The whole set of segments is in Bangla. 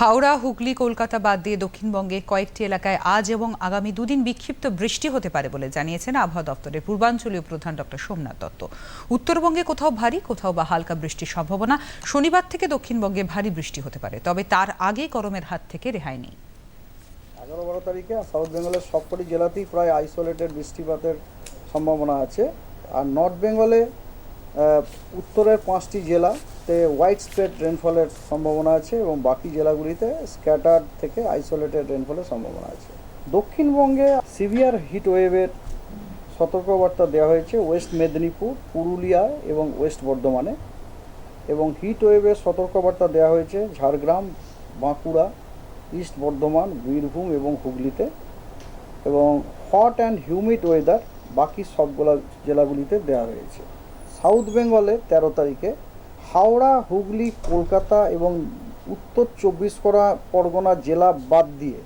হাওড়া, হুগলি, কলকাতা বাদ দিয়ে দক্ষিণবঙ্গে কয়েকটি এলাকায় আজ এবং আগামী দুদিন বিক্ষিপ্ত বৃষ্টি হতে পারে বলে জানিয়েছেন আবহাওয়া দপ্তরের পূর্বাঞ্চলীয় প্রধান ডক্টর সোমনাথ দত্ত। উত্তরবঙ্গে কোথাও ভারী, কোথাও বা হালকা বৃষ্টির সম্ভাবনা। শনিবার থেকে দক্ষিণবঙ্গে ভারী বৃষ্টি হতে পারে, তবে তার আগে গরমের হাত থেকে রেহাই নেই। এগারো বারো তারিখে সাউথ বেঙ্গলের সবকটি জেলাতেই প্রায় আইসোলেটেড বৃষ্টিপাতের সম্ভাবনা আছে। আর নর্থ বেঙ্গলে উত্তরের পাঁচটি জেলাতে হোয়াইট স্প্রেড রেনফলের সম্ভাবনা আছে এবং বাকি জেলাগুলিতে স্ক্যাটার থেকে আইসোলেটেড রেনফলের সম্ভাবনা আছে। দক্ষিণবঙ্গে সিভিয়ার হিট ওয়েভের সতর্কবার্তা দেওয়া হয়েছে ওয়েস্ট মেদিনীপুর পুরুলিয়া এবং ওয়েস্ট বর্ধমানে এবং হিট ওয়েভের সতর্কবার্তা দেওয়া হয়েছে ঝাড়গ্রাম বাঁকুড়া ইস্ট বর্ধমান বীরভূম এবং হুগলিতে এবং হট অ্যান্ড হিউমিড ওয়েদার বাকি সবগুলো জেলাগুলিতে দেওয়া হয়েছে। সাউথ বেঙ্গলে তেরো তারিখে হাওড়া, হুগলি, কলকাতা এবং উত্তর চব্বিশ পরা- পরগনা জেলা বাদ দিয়ে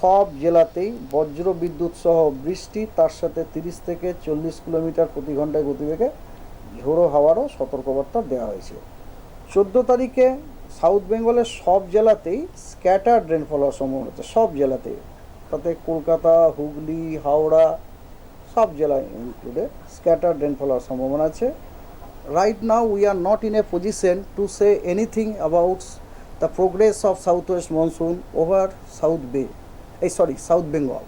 সব জেলাতেই বজ্র বিদ্যুৎ সহ বৃষ্টি, তার সাথে তিরিশ থেকে চল্লিশ কিলোমিটার প্রতি ঘন্টায় গতিবেগে ঝোড়ো হাওয়ারও সতর্কবার্তা দেওয়া হয়েছে। চোদ্দ তারিখে সাউথ বেঙ্গলের সব জেলাতেই স্ক্যাটার রেনফল হওয়ার সম্ভাবনা আছে সব জেলাতেই। তাতে কলকাতা, হুগলি, হাওড়া সব জেলায় ইনক্লুডে স্ক্যাটার রেনফল হওয়ার সম্ভাবনা আছে। Right now are not in a position to say anything about the progress of south west monsoon over south bay এই সরি সাউথ বেঙ্গল